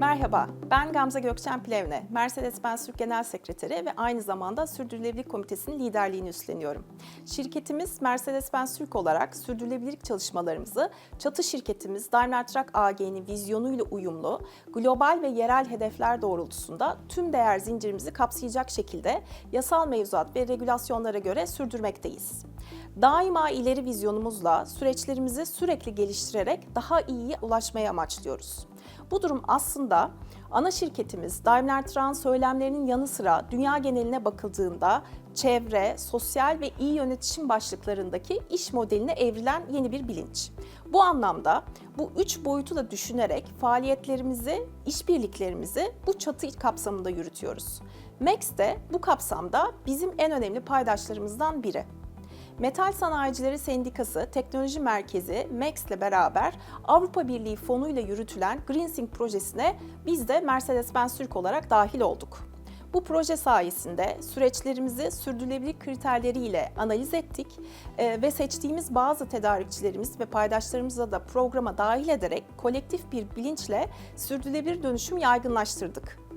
Merhaba, ben Gamze Gökçen Plevne, Mercedes-Benz Türk Genel Sekreteri ve aynı zamanda Sürdürülebilirlik Komitesi'nin liderliğini üstleniyorum. Şirketimiz Mercedes-Benz Türk olarak sürdürülebilirlik çalışmalarımızı çatı şirketimiz Daimler Truck AG'nin vizyonuyla uyumlu, global ve yerel hedefler doğrultusunda tüm değer zincirimizi kapsayacak şekilde yasal mevzuat ve regülasyonlara göre sürdürmekteyiz. Daima ileri vizyonumuzla süreçlerimizi sürekli geliştirerek daha iyiye ulaşmaya amaçlıyoruz. Bu durum aslında ana şirketimiz Daimler Truck'ın söylemlerinin yanı sıra dünya geneline bakıldığında çevre, sosyal ve iyi yönetişim başlıklarındaki iş modeline evrilen yeni bir bilinç. Bu anlamda bu üç boyutu da düşünerek faaliyetlerimizi, işbirliklerimizi bu çatı kapsamında yürütüyoruz. Max de bu kapsamda bizim en önemli paydaşlarımızdan biri. Metal Sanayicileri Sendikası Teknoloji Merkezi MEX ile beraber Avrupa Birliği fonuyla yürütülen GreenSync projesine biz de Mercedes-Benz Türk olarak dahil olduk. Bu proje sayesinde süreçlerimizi sürdürülebilirlik kriterleriyle analiz ettik e, ve seçtiğimiz bazı tedarikçilerimiz ve paydaşlarımıza da programa dahil ederek kolektif bir bilinçle sürdürülebilir dönüşüm yaygınlaştırdık.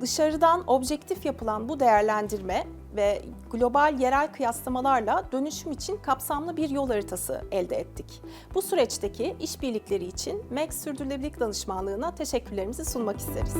Dışarıdan objektif yapılan bu değerlendirme ve global yerel kıyaslamalarla dönüşüm için kapsamlı bir yol haritası elde ettik. Bu süreçteki işbirlikleri için MEX Sürdürülebilirlik Danışmanlığı'na teşekkürlerimizi sunmak isteriz.